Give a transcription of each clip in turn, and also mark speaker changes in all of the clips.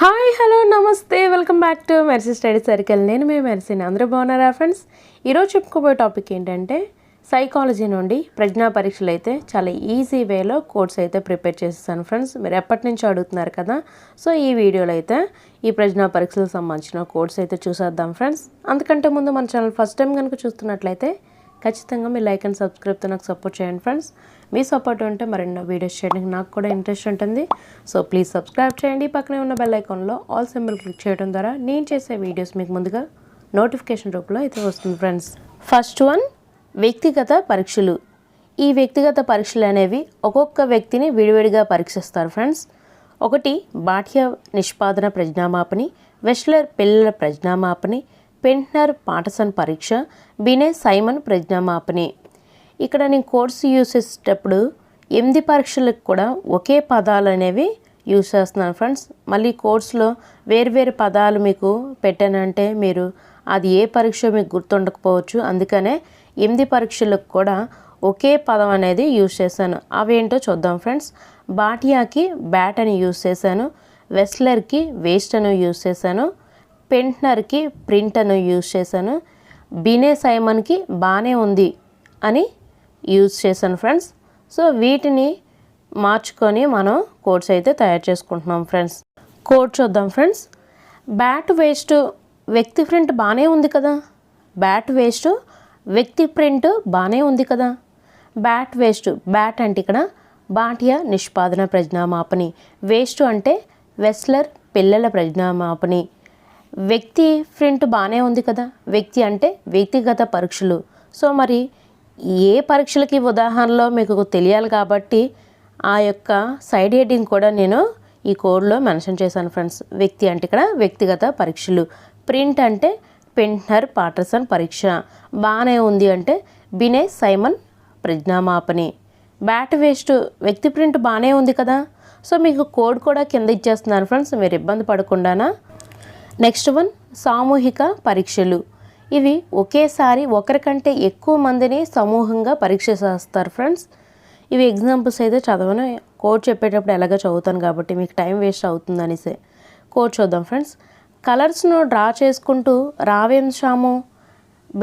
Speaker 1: Hi hello నమస్తే. Welcome back to Mercy study circle. నేను మీ మెర్సీని. అందరూ బాగున్నారా ఫ్రెండ్స్? ఈరోజు చెప్పుకోబోయే టాపిక్ ఏంటంటే సైకాలజీ నుండి ప్రజ్ఞా పరీక్షలు అయితే చాలా ఈజీ వేలో కోర్స్ అయితే ప్రిపేర్ చేసేసాను ఫ్రెండ్స్. మీరు ఎప్పటి నుంచి అడుగుతున్నారు కదా. సో ఈ వీడియోలో అయితే ఈ ప్రజ్ఞా పరీక్షలకు సంబంధించిన కోర్స్ అయితే చూసేద్దాం ఫ్రెండ్స్. అందుకంటే ముందు మన ఛానల్ ఫస్ట్ టైం కనుక చూస్తున్నట్లయితే ఖచ్చితంగా మీ లైక్ అండ్ సబ్స్క్రైబ్తో నాకు సపోర్ట్ చేయండి ఫ్రెండ్స్. మీ సపోర్ట్ ఉంటే మరెన్నో వీడియోస్ చేయడానికి నాకు కూడా ఇంట్రెస్ట్ ఉంటుంది. సో ప్లీజ్ సబ్స్క్రైబ్ చేయండి. పక్కనే ఉన్న బెల్ ఐకాన్లో ఆల్ సింబల్ క్లిక్ చేయడం ద్వారా నేను చేసే వీడియోస్ మీకు ముందుగా నోటిఫికేషన్ రూపంలో అయితే వస్తుంది ఫ్రెండ్స్. ఫస్ట్ వన్ వ్యక్తిగత పరీక్షలు. ఈ వ్యక్తిగత పరీక్షలు అనేవి ఒక్కొక్క వ్యక్తిని విడివిడిగా పరీక్షిస్తారు ఫ్రెండ్స్. ఒకటి బాహ్య నిష్పాదన ప్రజ్ఞామాపని వెస్లర్ పిల్లల ప్రజ్ఞామాపని పెంట్నర్ పాటసన్ పరీక్ష బినే సైమన్ ప్రజ్ఞామాపని ఇక్కడ నేను కోర్సు యూస్ చేసేటప్పుడు ఎనిమిది పరీక్షలకు కూడా ఒకే పదాలు అనేవి యూజ్ చేస్తున్నాను ఫ్రెండ్స్. మళ్ళీ కోర్సులో వేరువేరు పదాలు మీకు పెట్టానంటే మీరు అది ఏ పరీక్ష మీకు గుర్తుండకపోవచ్చు. అందుకనే ఎనిమిది పరీక్షలకు కూడా ఒకే పదం అనేది యూజ్ చేశాను. అవేంటో చూద్దాం ఫ్రెండ్స్. బాటియాకి బ్యాట్ అని యూజ్ చేశాను. వెస్లర్కి వేస్ట్ అని యూజ్ చేశాను. పెంట్నర్కి ప్రింట్ అని యూజ్ చేశాను. బినే సైమన్కి బాగానే ఉంది అని యూజ్ చేశాను ఫ్రెండ్స్. సో వీటిని మార్చుకొని మనం కోడ్స్ అయితే తయారు చేసుకుంటున్నాం ఫ్రెండ్స్. కోడ్ చూద్దాం ఫ్రెండ్స్. బ్యాట్ వేస్ట్ వ్యక్తి ప్రింట్ బాగానే ఉంది కదా? బ్యాట్ వేస్ట్ వ్యక్తి ప్రింట్ బాగానే ఉంది కదా? బ్యాట్ వేస్ట్ బ్యాట్ అంటే ఇక్కడ బాటియా నిష్పాదన ప్రజ్ఞామాపని వేస్ట్ అంటే వెస్లర్ పిల్లల ప్రజ్ఞామాపని వ్యక్తి ప్రింట్ బాగానే ఉంది కదా. వ్యక్తి అంటే వ్యక్తిగత పరీక్షలు. సో మరి ఏ పరీక్షలకి ఉదాహరణలో మీకు తెలియాలి కాబట్టి ఆ యొక్క సైడ్ హెడ్డింగ్ కూడా నేను ఈ కోడ్లో మెన్షన్ చేశాను ఫ్రెండ్స్. వ్యక్తి అంటే ఇక్కడ వ్యక్తిగత పరీక్షలు. ప్రింట్ అంటే పెంట్నర్ పాటర్సన్ పరీక్ష. బాగానే ఉంది అంటే బినే సైమన్ ప్రజ్ఞామాపని బ్యాట్ వేస్ట్. వ్యక్తి ప్రింట్ బాగానే ఉంది కదా. సో మీకు కోడ్ కూడా కింద ఇచ్చేస్తున్నాను ఫ్రెండ్స్. మీరు ఇబ్బంది పడకుండానా నెక్స్ట్ వన్ సామూహిక పరీక్షలు. ఇవి ఒకేసారి ఒకరికంటే ఎక్కువ మందిని సమూహంగా పరీక్ష చేస్తారు ఫ్రెండ్స్ ఇవి ఎగ్జాంపుల్స్ అయితే చదవను. కోడ్ చెప్పేటప్పుడు ఎలాగో చదువుతాను కాబట్టి మీకు టైం వేస్ట్ అవుతుంది అనేసి. కోడ్ చూద్దాం ఫ్రెండ్స్ కలర్స్ను డ్రా చేసుకుంటూ రావేం షాము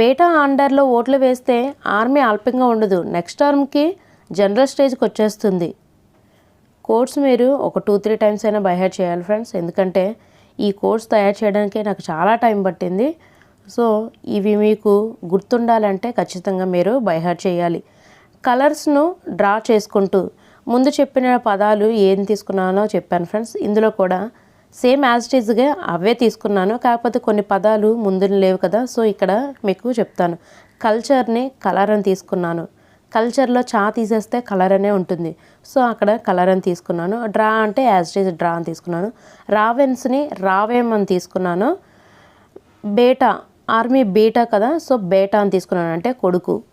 Speaker 1: బేటా అండర్లో ఓట్లు వేస్తే ఆర్మీ అల్పంగా ఉండదు. నెక్స్ట్ టర్మ్కి జనరల్ స్టేజ్కి వచ్చేస్తుంది. కోడ్స్ మీరు ఒక టూ త్రీ టైమ్స్ అయినా బైహెడ్ చేయాలి ఫ్రెండ్స్ ఎందుకంటే ఈ కోర్స్ తయారు చేయడానికి నాకు చాలా టైం పట్టింది. సో ఇవి మీకు గుర్తుండాలంటే ఖచ్చితంగా మీరు బైహార్ చేయాలి. కలర్స్ను డ్రా చేసుకుంటూ ముందు చెప్పిన పదాలు ఏం తీసుకున్నానో చెప్పాను ఫ్రెండ్స్. ఇందులో కూడా సేమ్ యాజ్ ఈజ్గా అవే తీసుకున్నాను. కాకపోతే కొన్ని పదాలు ముందు లేవు కదా సో ఇక్కడ మీకు చెప్తాను. కల్చర్ని కలర్ అని తీసుకున్నాను. కల్చర్లో చా తీసేస్తే కలర్ అనే ఉంటుంది. సో అక్కడ కలర్ అని తీసుకున్నాను. డ్రా అంటే యాజ్ ఈజ్ డ్రా అని తీసుకున్నాను. రావెన్స్ని రావేమ్ అని తీసుకున్నాను. బేటా ఆర్మీ బీటా కదా సో బేటా అని తీసుకున్నాను. అంటే కొడుకు.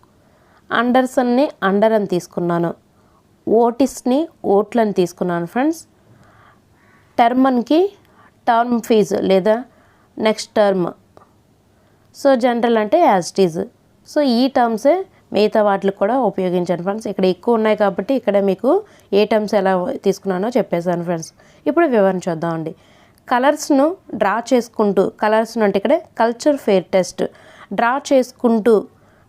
Speaker 1: అండర్సన్ని అండర్ అని తీసుకున్నాను. ఓటిస్ని ఓట్లని తీసుకున్నాను ఫ్రెండ్స్ టర్మన్కి టర్మ్ ఫీజు లేదా నెక్స్ట్ టర్మ్ సో జనరల్ అంటే యాజ్ ఈజ్ సో ఈ టర్మ్సే మిగతా వాటికి కూడా ఉపయోగించాను ఫ్రెండ్స్. ఇక్కడ ఎక్కువ ఉన్నాయి కాబట్టి ఇక్కడ మీకు ఏ టర్మ్స్ ఎలా తీసుకున్నానో చెప్పేశాను ఫ్రెండ్స్. ఇప్పుడు వివరణ చూద్దామండి. కలర్స్ను డ్రా చేసుకుంటూ కలర్స్ను అంటే ఇక్కడ కల్చర్ ఫేర్ టెస్ట్ డ్రా చేసుకుంటూ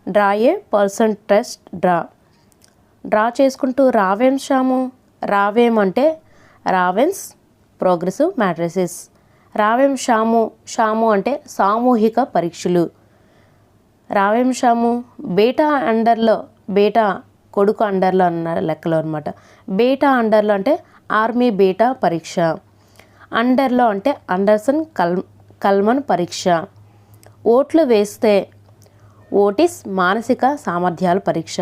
Speaker 1: draw a person test draw draw చేసుకుంటూ రావేం షాము రావేం అంటే రావెన్స్ ప్రోగ్రెసివ్ మ్యాట్రిసిస్ రావేం షాము షాము అంటే సామూహిక పరీక్షలు. రావెంషాము బేటా అండర్లో బేటా కొడుకు అండర్లో అన్న లెక్కలో అనమాట బేటా అండర్లో అంటే ఆర్మీ బేటా పరీక్ష. అండర్లో అంటే అండర్సన్ కల్ కల్మన్ పరీక్ష. ఓట్లు వేస్తే ఓటిస్ మానసిక సామర్థ్యాల పరీక్ష.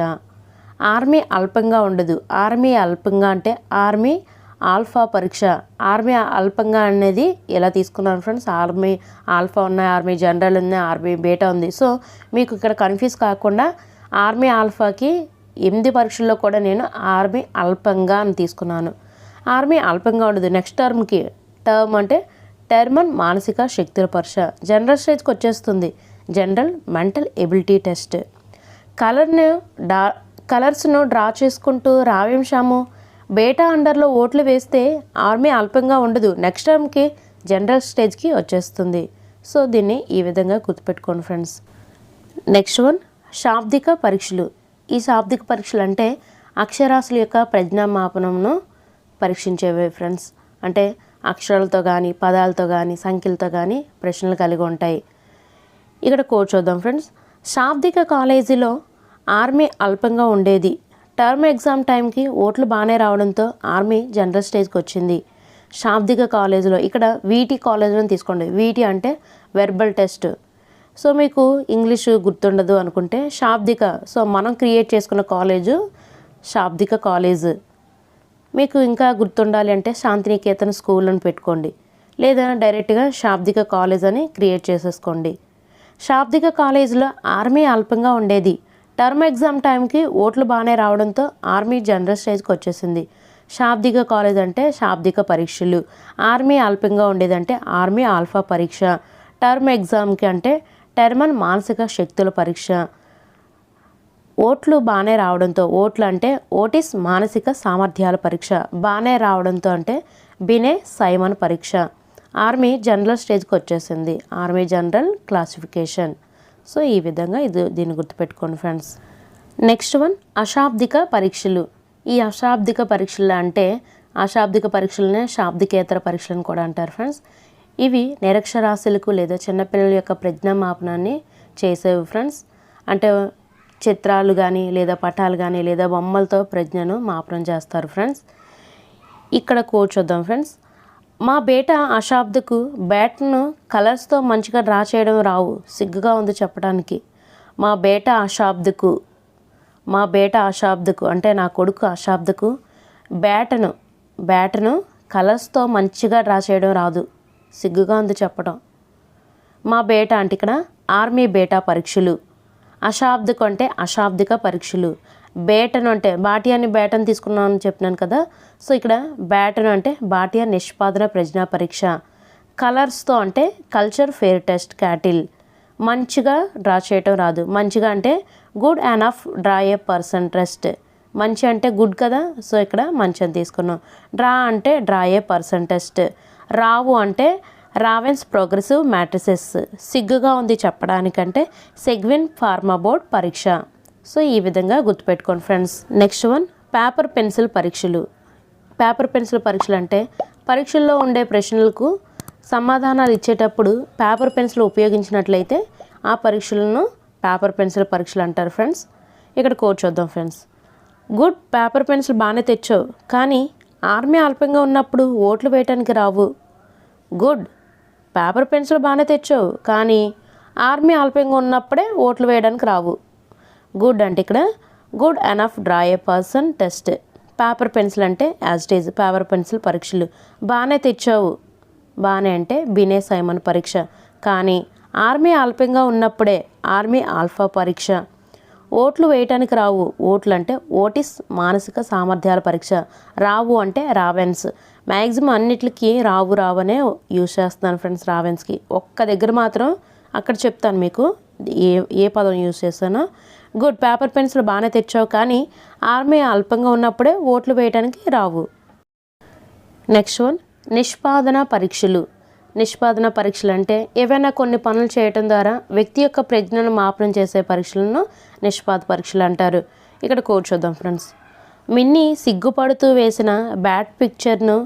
Speaker 1: ఆర్మీ అల్పంగా ఉండదు. ఆర్మీ అల్పంగా అంటే ఆర్మీ ఆల్ఫా పరీక్ష. ఆర్మీ అల్పంగా అనేది ఎలా తీసుకున్నాను ఫ్రెండ్స్? ఆర్మీ ఆల్ఫా ఉన్నాయి ఆర్మీ జనరల్ ఉంది ఆర్మీ బేటా ఉంది. సో మీకు ఇక్కడ కన్ఫ్యూజ్ కాకుండా ఆర్మీ ఆల్ఫాకి ఎనిమిది పరీక్షల్లో కూడా నేను ఆర్మీ అల్పంగా అని తీసుకున్నాను. ఆర్మీ అల్పంగా ఉండదు. నెక్స్ట్ టర్మ్కి టర్మ్ అంటే టర్మన్ మానసిక శక్తుల పరీక్ష. జనరల్ స్టేజ్కి వచ్చేస్తుంది. General mental ability test. కలర్ను డా కలర్స్ను డ్రా చేసుకుంటూ రావేం షాము బేటా అండర్లో ఓట్లు వేస్తే ఆర్మీ అల్పంగా ఉండదు. నెక్స్ట్ టర్మ్కి జనరల్ స్టేజ్కి వచ్చేస్తుంది. సో దీన్ని ఈ విధంగా గుర్తుపెట్టుకోండి ఫ్రెండ్స్. నెక్స్ట్ వన్ శాబ్దిక పరీక్షలు. ఈ శాబ్దిక పరీక్షలు అంటే అక్షరాస్యుల యొక్క ప్రజ్ఞామాపనంను పరీక్షించేవి ఫ్రెండ్స్. అంటే అక్షరాలతో కానీ పదాలతో కానీ సంఖ్యలతో కానీ ప్రశ్నలు కలిగి ఉంటాయి. ఇక్కడ కోడ్ చూద్దాం ఫ్రెండ్స్. శాబ్దిక కాలేజీలో ఆర్మీ అల్పంగా ఉండేది. టర్మ్ ఎగ్జామ్ టైంకి ఓట్లు బాగానే రావడంతో ఆర్మీ జనరల్ స్టేజ్కి వచ్చింది. శాబ్దిక కాలేజీలో ఇక్కడ వీటి కాలేజీలో తీసుకోండి. వీటి అంటే వెర్బల్ టెస్ట్ సో మీకు ఇంగ్లీష్ గుర్తుండదు అనుకుంటే శాబ్దిక సో మనం క్రియేట్ చేసుకున్న కాలేజు శాబ్దిక కాలేజ్ మీకు ఇంకా గుర్తుండాలి అంటే శాంతినికేతన్ స్కూల్ అని పెట్టుకోండి. లేదా డైరెక్ట్గా శాబ్దిక కాలేజ్ అని క్రియేట్ చేసేసుకోండి. శాబ్దిక కాలేజీలో ఆర్మీ అల్పంగా ఉండేది. టర్మ్ ఎగ్జామ్ టైంకి ఓట్లు బాగానే రావడంతో ఆర్మీ జనరల్ స్టేజ్కి వచ్చేసింది. శాబ్దిక కాలేజ్ అంటే శాబ్దిక పరీక్షలు. ఆర్మీ అల్పంగా ఉండేదంటే ఆర్మీ ఆల్ఫా పరీక్ష. టర్మ్ ఎగ్జామ్కి అంటే టర్మన్ మానసిక శక్తుల పరీక్ష. ఓట్లు బాగానే రావడంతో ఓట్లు అంటే ఓటిస్ మానసిక సామర్థ్యాల పరీక్ష. బాగానే రావడంతో అంటే బినే సైమన్ పరీక్ష. ఆర్మీ జనరల్ స్టేజ్కి వచ్చేసింది. Army general classification. సో ఈ విధంగా ఇది దీన్ని గుర్తుపెట్టుకోండి ఫ్రెండ్స్. నెక్స్ట్ వన్ అశాబ్దిక పరీక్షలు. ఈ అశాబ్దిక పరీక్షలు అంటే అశాబ్దిక పరీక్షలనే శాబ్దికేతర పరీక్షలను కూడా అంటారు ఫ్రెండ్స్. ఇవి నిరక్షరాస్యులకు లేదా చిన్నపిల్లల యొక్క ప్రజ్ఞామాపనాన్ని చేసేవి ఫ్రెండ్స్. అంటే చిత్రాలు కానీ లేదా పటాలు కానీ లేదా బొమ్మలతో ప్రజ్ఞను మాపనం చేస్తారు ఫ్రెండ్స్. ఇక్కడ కోడ్ చూద్దాం ఫ్రెండ్స్. మా బేట అశాబ్దకు బ్యాట్ను కలర్స్తో మంచిగా డ్రా చేయడం రావు సిగ్గుగా ఉంది చెప్పడానికి మా బేట అశాబ్దకు మా బేట అశాబ్దకు అంటే నా కొడుకు అశాబ్దకు బ్యాటను బ్యాటను కలర్స్తో మంచిగా డ్రా చేయడం రాదు సిగ్గుగా ఉంది చెప్పడం మా బేట అంటే ఇక్కడ ఆర్మీ బేటా పరీక్షలు. అశాబ్దకు అంటే అశాబ్దిక పరీక్షలు. బేటను అంటే బాటియాని బేటను తీసుకున్నాను అని చెప్పినాను కదా. సో ఇక్కడ బేటను అంటే బాటియా నిష్పాదన ప్రజ్ఞా పరీక్ష. కలర్స్తో అంటే కల్చర్ ఫేర్ టెస్ట్ క్యాటిల్ మంచిగా డ్రా చేయటం రాదు. మంచిగా అంటే Goodenough draw a person test మంచి అంటే గుడ్ కదా సో ఇక్కడ మంచి అని తీసుకున్నాం. డ్రా అంటే డ్రా ఏ పర్సన్ టెస్ట్ రావు అంటే రావెన్స్ ప్రోగ్రెసివ్ మ్యాట్రిసెస్ సిగ్గుగా ఉంది చెప్పడానికంటే సెగ్విన్ ఫార్మా బోర్డ్ పరీక్ష. సో ఈ విధంగా గుర్తుపెట్టుకోండి friends. Next one paper pencil పరీక్షలు. పేపర్ పెన్సిల్ పరీక్షలు అంటే పరీక్షల్లో ఉండే ప్రశ్నలకు సమాధానాలు ఇచ్చేటప్పుడు పేపర్ పెన్సిల్ ఉపయోగించినట్లయితే ఆ పరీక్షలను పేపర్ పెన్సిల్ పరీక్షలు అంటారు ఫ్రెండ్స్. ఇక్కడ కోడ్ చూద్దాం ఫ్రెండ్స్. గుడ్ పేపర్ పెన్సిల్ బాగానే తెచ్చావు కానీ ఆర్మీ అల్పంగా ఉన్నప్పుడు ఓట్లు వేయటానికి రావు. గుడ్ పేపర్ పెన్సిల్ బాగానే తెచ్చావు కానీ ఆర్మీ అల్పంగా ఉన్నప్పుడే ఓట్లు వేయడానికి రావు. గుడ్ అంటే ఇక్కడ Goodenough draw a person test paper pencil అంటే యాజ్టేజ్ పేపర్ పెన్సిల్ పరీక్షలు. బాగానే తెచ్చావు. బాగానే అంటే బినే సైమన్ పరీక్ష. కానీ ఆర్మీ ఆల్పంగా ఉన్నప్పుడే ఆర్మీ ఆల్ఫా పరీక్ష. ఓట్లు వేయటానికి రావు. ఓట్లు అంటే ఓటిస్ మానసిక సామర్థ్యాల పరీక్ష. రావు అంటే రావెన్స్ మ్యాక్సిమం అన్నిటికీ రావు రావనే యూజ్ చేస్తున్నాను ఫ్రెండ్స్ రావెన్స్కి ఒక్క దగ్గర మాత్రం అక్కడ చెప్తాను మీకు. ఏ ఏ పదం యూజ్ చేస్తానో గుడ్ పేపర్ పెన్సిల్ బాగానే తెచ్చావు కానీ ఆర్మీ అల్పంగా ఉన్నప్పుడే ఓట్లు వేయడానికి రావు. నెక్స్ట్ వన్ నిష్పాదన పరీక్షలు. నిష్పాదన పరీక్షలు అంటే ఏవైనా కొన్ని పనులు చేయటం ద్వారా వ్యక్తి యొక్క ప్రజ్ఞను మాపనం చేసే పరీక్షలను నిష్పాద పరీక్షలు అంటారు. ఇక్కడ కోడ్ చూద్దాం ఫ్రెండ్స్. మిన్ని సిగ్గుపడుతూ వేసిన బ్యాట్ పిక్చర్ను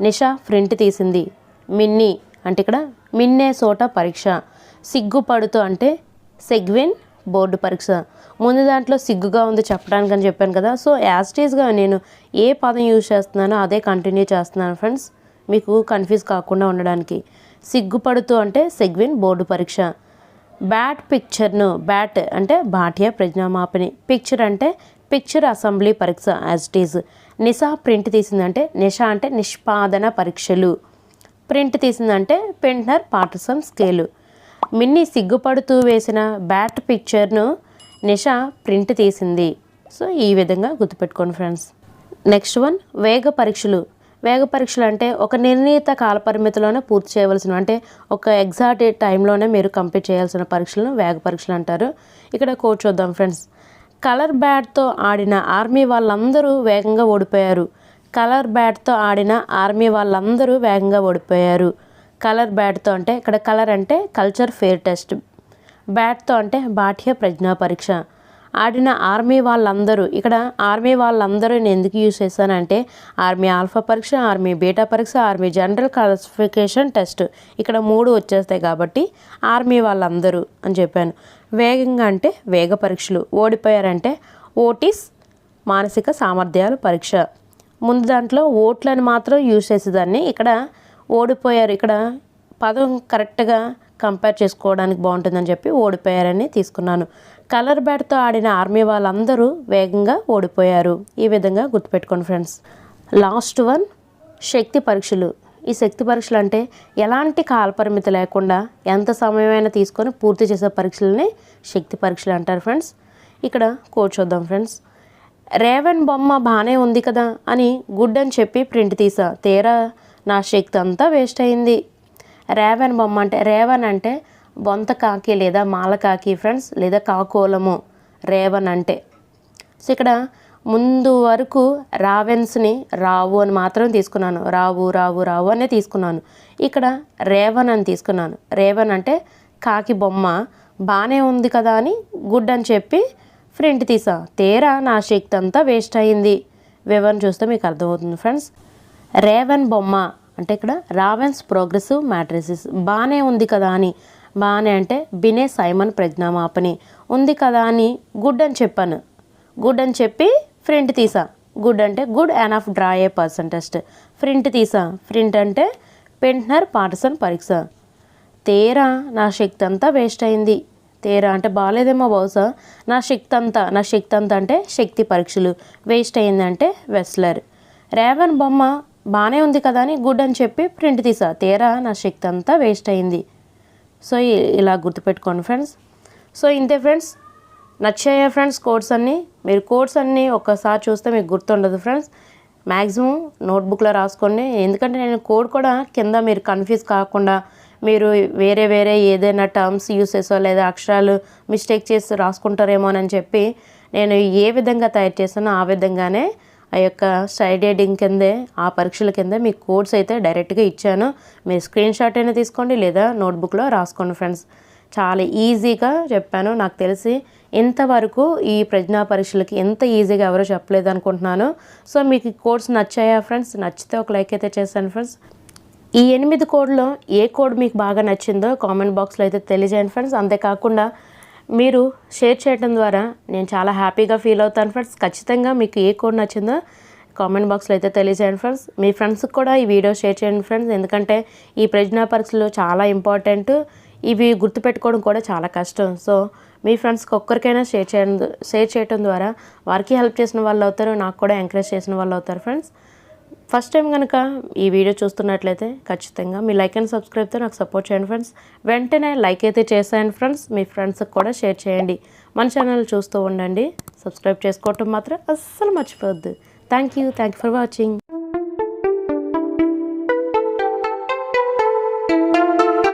Speaker 1: నిషా ప్రింట్ తీసింది. మిన్ని అంటే ఇక్కడ మిన్నే సోట పరీక్ష. సిగ్గుపడుతూ అంటే సెగ్విన్ బోర్డు పరీక్ష. ముందు దాంట్లో సిగ్గుగా ఉంది చెప్పడానికి అని చెప్పాను కదా. సో యాజ్టీజ్గా నేను ఏ పదం యూజ్ చేస్తున్నానో అదే కంటిన్యూ చేస్తున్నాను ఫ్రెండ్స్ మీకు కన్ఫ్యూజ్ కాకుండా ఉండడానికి. సిగ్గుపడుతూ అంటే సెగ్విన్ బోర్డు పరీక్ష. బ్యాట్ పిక్చర్ను బ్యాట్ అంటే బాట్య ప్రజ్ఞామాపిని పిక్చర్ అంటే పిక్చర్ అసెంబ్లీ పరీక్ష as it is Nisha print తీసిందంటే నిషా అంటే నిష్పాదన పరీక్షలు. ప్రింట్ తీసిందంటే పెంట్నర్ పాటర్సన్ స్కేలు మిన్ని సిగ్గుపడుతూ వేసిన బ్యాట్ పిక్చర్ను నిషా ప్రింట్ తీసింది. సో ఈ విధంగా గుర్తుపెట్టుకోండి ఫ్రెండ్స్. నెక్స్ట్ వన్ వేగ పరీక్షలు. వేగ పరీక్షలు అంటే ఒక నిర్ణీత కాలపరిమితిలోనే పూర్తి చేయవలసిన అంటే ఒక ఎగ్జాక్ట్ టైంలోనే మీరు కంప్లీట్ చేయాల్సిన పరీక్షలను వేగ పరీక్షలు అంటారు. ఇక్కడ కోచ్ చూద్దాం ఫ్రెండ్స్. కలర్ బ్యాట్తో ఆడిన ఆర్మీ వాళ్ళందరూ వేగంగా ఓడిపోయారు. కలర్ బ్యాట్తో ఆడిన ఆర్మీ వాళ్ళందరూ వేగంగా ఓడిపోయారు. కలర్ బ్యాడ్తో అంటే ఇక్కడ కలర్ అంటే కల్చర్ ఫేర్ టెస్ట్. బ్యాట్తో అంటే బాఠ్య ప్రజ్ఞా పరీక్ష. ఆడిన ఆర్మీ వాళ్ళందరూ ఇక్కడ ఆర్మీ వాళ్ళందరూ నేను ఎందుకు యూజ్ చేశానంటే ఆర్మీ ఆల్ఫా పరీక్ష ఆర్మీ బీటా పరీక్ష ఆర్మీ జనరల్ క్లాసిఫికేషన్ టెస్ట్. ఇక్కడ మూడు వచ్చేస్తాయి కాబట్టి ఆర్మీ వాళ్ళందరూ అని చెప్పాను. వేగంగా అంటే వేగ పరీక్షలు. ఓడిపోయారంటే ఓటీస్ మానసిక సామర్థ్యాలు పరీక్ష. ముందు దాంట్లో ఓట్లని మాత్రం యూజ్ చేసేదాన్ని. ఇక్కడ ఓడిపోయారు. ఇక్కడ పదం కరెక్ట్గా కంపేర్ చేసుకోవడానికి బాగుంటుందని చెప్పి ఓడిపోయారని తీసుకున్నాను. కలర్ బ్యాట్తో ఆడిన ఆర్మీ వాళ్ళందరూ వేగంగా ఓడిపోయారు. ఈ విధంగా గుర్తుపెట్టుకోండి ఫ్రెండ్స్. లాస్ట్ వన్ శక్తి పరీక్షలు. ఈ శక్తి పరీక్షలు అంటే ఎలాంటి కాలపరిమితి లేకుండా ఎంత సమయమైనా తీసుకొని పూర్తి చేసే పరీక్షలని శక్తి పరీక్షలు అంటారు ఫ్రెండ్స్. ఇక్కడ కోడ్ చూద్దాం ఫ్రెండ్స్. రేవన్ బొమ్మ బాగానే ఉంది కదా అని గుడ్ అని చెప్పి ప్రింట్ తీసా. తీరా నా శక్తి అంతా వేస్ట్ అయింది. రేవన్ బొమ్మ అంటే రేవన్ అంటే బొంత కాకి లేదా మాల కాకి ఫ్రెండ్స్ లేదా కాకోలము. రేవన్ అంటే. సో ఇక్కడ ముందు వరకు రావెన్స్ని రావు అని మాత్రం తీసుకున్నాను. రావు రావు రావు అనే తీసుకున్నాను. ఇక్కడ రేవన్ అని తీసుకున్నాను. రేవన్ అంటే కాకి బొమ్మ. బాగానే ఉంది కదా అని గుడ్ అని చెప్పి ఫ్రంట్ తీసా. తేరా నా శక్తి అంతా వేస్ట్ అయింది. వివరణ చూస్తే మీకు అర్థమవుతుంది ఫ్రెండ్స్ రేవన్ బొమ్మ. అంటే ఇక్కడ రావెన్స్ ప్రోగ్రెసివ్ మ్యాట్రిసిస్. బాగానే ఉంది కదా అని. బాగానే అంటే బినే సైమన్ ప్రజ్ఞామాపని. ఉంది కదా అని గుడ్ అని చెప్పాను. గుడ్ అని చెప్పి ప్రింట్ తీసా. గుడ్ అంటే Goodenough draw a person test. Print తీసా. ప్రింట్ అంటే పెంట్నర్ పార్సన్ పరీక్ష. తేరా నా శక్తి అంతా వేస్ట్ అయింది. తేరా అంటే బాగాలేదేమో బహుశా. నా శక్తి అంతా నా శక్తి అంతా అంటే శక్తి పరీక్షలు. వేస్ట్ అయిందంటే వెస్లర్. రేవన్ బొమ్మ బాగానే ఉంది కదా అని గుడ్ అని చెప్పి ప్రింట్ తీసా. తేరా నా శక్తి అంతా వేస్ట్ అయింది. సో ఇలా గుర్తుపెట్టుకోండి ఫ్రెండ్స్. సో ఇంతే ఫ్రెండ్స్. నచ్చాయా ఫ్రెండ్స్ కోడ్స్ అన్నీ? మీరు కోడ్స్ అన్నీ ఒక్కసారి చూస్తే మీకు గుర్తుండదు ఫ్రెండ్స్. మ్యాక్సిమం నోట్బుక్లో రాసుకోండి. ఎందుకంటే నేను కోడ్ కూడా కింద మీరు కన్ఫ్యూజ్ కాకుండా మీరు వేరే వేరే ఏదైనా టర్మ్స్ యూస్ చేసో లేదా అక్షరాలు మిస్టేక్ చేసి రాసుకుంటారేమోనని చెప్పి నేను ఏ విధంగా తయారు చేసానో ఆ విధంగానే ఆ యొక్క స్టైడేడింగ్ కిందే ఆ పరీక్షల కింద మీకు కోడ్స్ అయితే డైరెక్ట్గా ఇచ్చాను. మీరు స్క్రీన్ షాట్ అయినా తీసుకోండి లేదా నోట్బుక్లో రాసుకోండి ఫ్రెండ్స్ చాలా ఈజీగా చెప్పాను. నాకు తెలిసి ఇంతవరకు ఈ ప్రజ్ఞా పరీక్షలకి ఎంత ఈజీగా ఎవరో చెప్పలేదు అనుకుంటున్నాను. సో మీకు కోడ్స్ నచ్చాయా ఫ్రెండ్స్ నచ్చితే ఒక లైక్ అయితే చేశాను ఫ్రెండ్స్ ఈ ఎనిమిది కోడ్లో ఏ కోడ్ మీకు బాగా నచ్చిందో కామెంట్ బాక్స్లో అయితే తెలియజేయండి ఫ్రెండ్స్ అంతేకాకుండా మీరు షేర్ చేయడం ద్వారా నేను చాలా హ్యాపీగా ఫీల్ అవుతాను ఫ్రెండ్స్. ఖచ్చితంగా మీకు ఏ కోడ్ నచ్చిందో కామెంట్ బాక్స్లో అయితే తెలియజేయండి ఫ్రెండ్స్. మీ ఫ్రెండ్స్కి కూడా ఈ వీడియో షేర్ చేయండి ఫ్రెండ్స్. ఎందుకంటే ఈ ప్రజ్ఞా పరీక్షలు చాలా ఇంపార్టెంట్. ఇవి గుర్తుపెట్టుకోవడం కూడా చాలా కష్టం. సో మీ ఫ్రెండ్స్కి ఒక్కరికైనా షేర్ చేయడం షేర్ చేయడం ద్వారా వారికి హెల్ప్ చేసిన వాళ్ళు అవుతారు నాకు కూడా ఎంకరేజ్ చేసిన వాళ్ళు అవుతారు ఫ్రెండ్స్. ఫస్ట్ టైం కనుక ఈ వీడియో చూస్తున్నట్లయితే ఖచ్చితంగా మీ లైక్ అండ్ సబ్స్క్రైబ్తో నాకు సపోర్ట్ చేయండి ఫ్రెండ్స్ వెంటనే లైక్ అయితే చేసేయండి ఫ్రెండ్స్ మీ ఫ్రెండ్స్కి కూడా షేర్ చేయండి. మన ఛానల్ చూస్తూ ఉండండి. సబ్స్క్రైబ్ చేసుకోవటం మాత్రం అస్సలు మర్చిపోవద్దు. Thank you thank you for watching